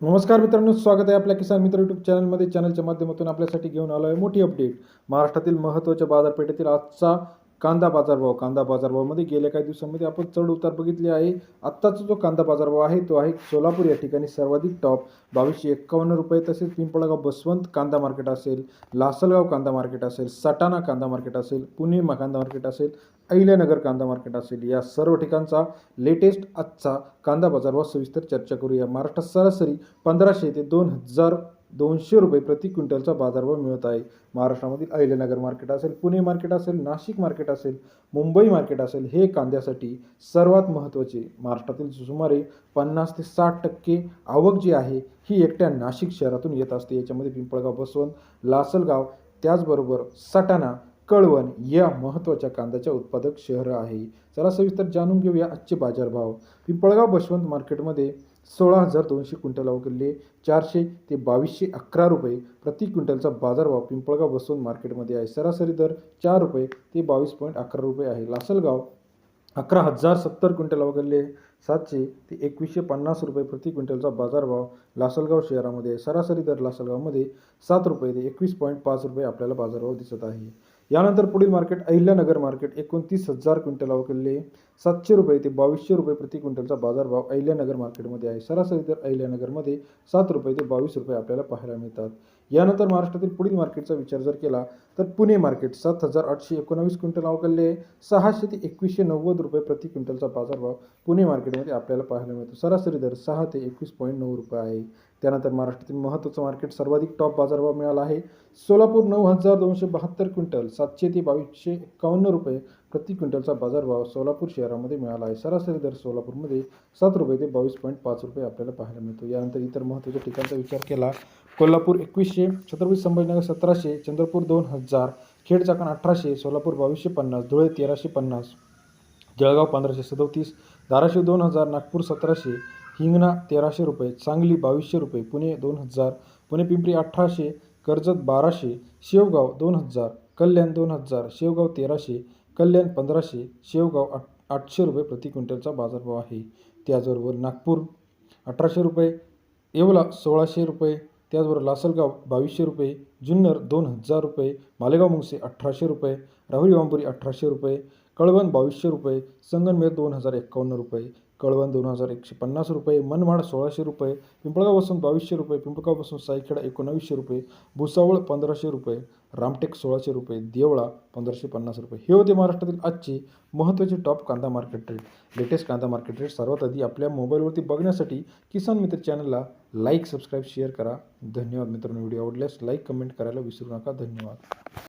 नमस्कार मित्रांनो स्वागत आहे आपल्या किसान मित्र यूट्यूब चॅनलमध्ये चॅनलच्या माध्यमातून आपल्यासाठी घेऊन आलो आहे मोठी अपडेट महाराष्ट्रातील महत्त्वाच्या बाजारपेठेतील आजचा कांदा बाजारभाव कांदा बाजारभावामध्ये गेल्या काही दिवसांमध्ये आपण चढ उतार बघितले आहे. आत्ताचा जो कांदा बाजारभाव आहे तो आहे सोलापूर या ठिकाणी सर्वाधिक टॉप बावीसशे एक्कावन्न रुपये तसेच पिंपळगाव बसवंत कांदा मार्केट असेल लासलगाव कांदा मार्केट असेल सटाणा कांदा मार्केट असेल पुणे कांदा मार्केट असेल अहिल्यानगर कांदा मार्केट असेल या सर्व ठिकाणचा लेटेस्ट आजचा कांदा बाजारभाव सविस्तर चर्चा करूया. महाराष्ट्रात सरासरी पंधराशे ते दोन हजार दोनशे रुपये प्रति क्विंटलचा बाजारभाव मिळत आहे. महाराष्ट्रामधील अहिल्यानगर मार्केट असेल पुणे मार्केट असेल नाशिक मार्केट असेल मुंबई मार्केट असेल हे कांद्यासाठी सर्वात महत्त्वाचे. महाराष्ट्रातील सुमारे पन्नास ते साठ टक्के आवक जी आहे ही एकट्या नाशिक शहरातून येत असते. याच्यामध्ये पिंपळगाव बसवंत लासलगाव त्याचबरोबर सटाणा कळवण या महत्त्वाच्या कांद्याच्या उत्पादक शहर आहे. चला सविस्तर जाणून घेऊया आजचे बाजारभाव. पिंपळगाव बसवंत मार्केटमध्ये सोळा हजार दोनशे क्विंटल अवघडले चारशे ते बावीसशे अकरा रुपये प्रति क्विंटलचा बाजारभाव पिंपळगाव बसवंत मार्केटमध्ये आहे. सरासरी दर चार रुपये ते बावीस पॉईंट अकरा रुपये आहे. लासलगाव अकरा हजार सत्तर क्विंटल अवघडले सातशे ते एकवीसशे पन्नास रुपये प्रति क्विंटलचा बाजारभाव लासलगाव शहरामध्ये आहे. सरासरी दर लासलगावमध्ये सात रुपये ते एकवीस पॉईंट पाच रुपये आपल्याला बाजारभाव दिसत आहे यानंतर पुढील मार्केट अहिल्यानगर मार्केट एकोणतीस हजार क्विंटल अवघडले सातशे रुपये ते बावीसशे रुपये प्रति क्विंटलचा बाजारभाव अहिल्यानगर मार्केटमध्ये आहे सरासरी दर अहिल्यानगरमध्ये सात रुपये ते बावीस रुपये आपल्याला पाहायला मिळतात यानंतर महाराष्ट्रातील पुढील मार्केटचा विचार जर केला तर पुणे मार्केट सात हजार आठशे एकोणावीस क्विंटल अवकलले सहाशे ते एकवीसशे नव्वद रुपये प्रति क्विंटलचा बाजारभाव पुणे मार्केट मार्केटमध्ये आपल्याला पाहायला मिळतो. सरासरी दर सहा ते एकवीस पॉईंट नऊ रुपये आहे. त्यानंतर महाराष्ट्रातील महत्त्वाचं मार्केट सर्वाधिक टॉप बाजारभाव मिळाला आहे. सोलापूर नऊ हजार दोनशे बहात्तर क्विंटल सातशे ते बावीसशे एकावन्न रुपये प्रति क्विंटलचा बाजारभाव सोलापूर शहरामध्ये मिळाला आहे. सरासरी दर सोलापूरमध्ये सात रुपये ते बावीस पॉईंट पाच रुपये आपल्याला पाहायला मिळतो. यानंतर इतर महत्त्वाच्या ठिकाणचा विचार केला कोल्हापूर एकवीसशे छत्रपती संभाजीनगर सतराशे चंद्रपूर दोन हजार खेड चाकण अठराशे सोलापूर बावीसशे पन्नास धुळे तेराशे पन्नास जळगाव पंधराशे सदोतीस धाराशिव दोन हजार नागपूर सतराशे हिंगणा तेराशे रुपये सांगली बावीसशे रुपये पुणे दोन हजार पुणे पिंपरी अठराशे कर्जत बाराशे शेवगाव दोन हजार कल्याण दोन हजार शेवगाव तेराशे कल्याण पंधराशे शेवगाव आठ आठशे रुपये प्रति क्विंटलचा बाजारभाव आहे. त्याचबरोबर नागपूर अठराशे रुपये येवला सोळाशे रुपये त्याचबरोबर लासलगाव बावीसशे रुपये जुन्नर दोन हजार रुपये मालेगाव मुंगसे अठराशे रुपये राहुरी वांपुरी अठराशे रुपये कळवण बावीसशे रुपये संगनमेर दोन हजार एक्कावन्न रुपये कळवण दोन हजार एकशे पन्नास रुपये मनमाड सोळाशे रुपये पिंपळगावपासून बावीसशे रुपये पिंपळगावपासून सायखेडा एकोणावीसशे रुपये भुसावळ पंधराशे रुपये रामटेक सोळाशे रुपये देवळा पंधराशे पन्नास रुपये. हे होते महाराष्ट्रातील आजचे महत्त्वाचे टॉप कांदा मार्केट रेट लेटेस्ट कांदा मार्केट रेट सर्वात आधी आपल्या मोबाईलवरती बघण्यासाठी किसान मित्र चॅनलला लाईक सबस्क्राईब शेअर करा. धन्यवाद मित्रांनो. व्हिडिओ आवडल्यास लाईक कमेंट करायला विसरू नका. धन्यवाद.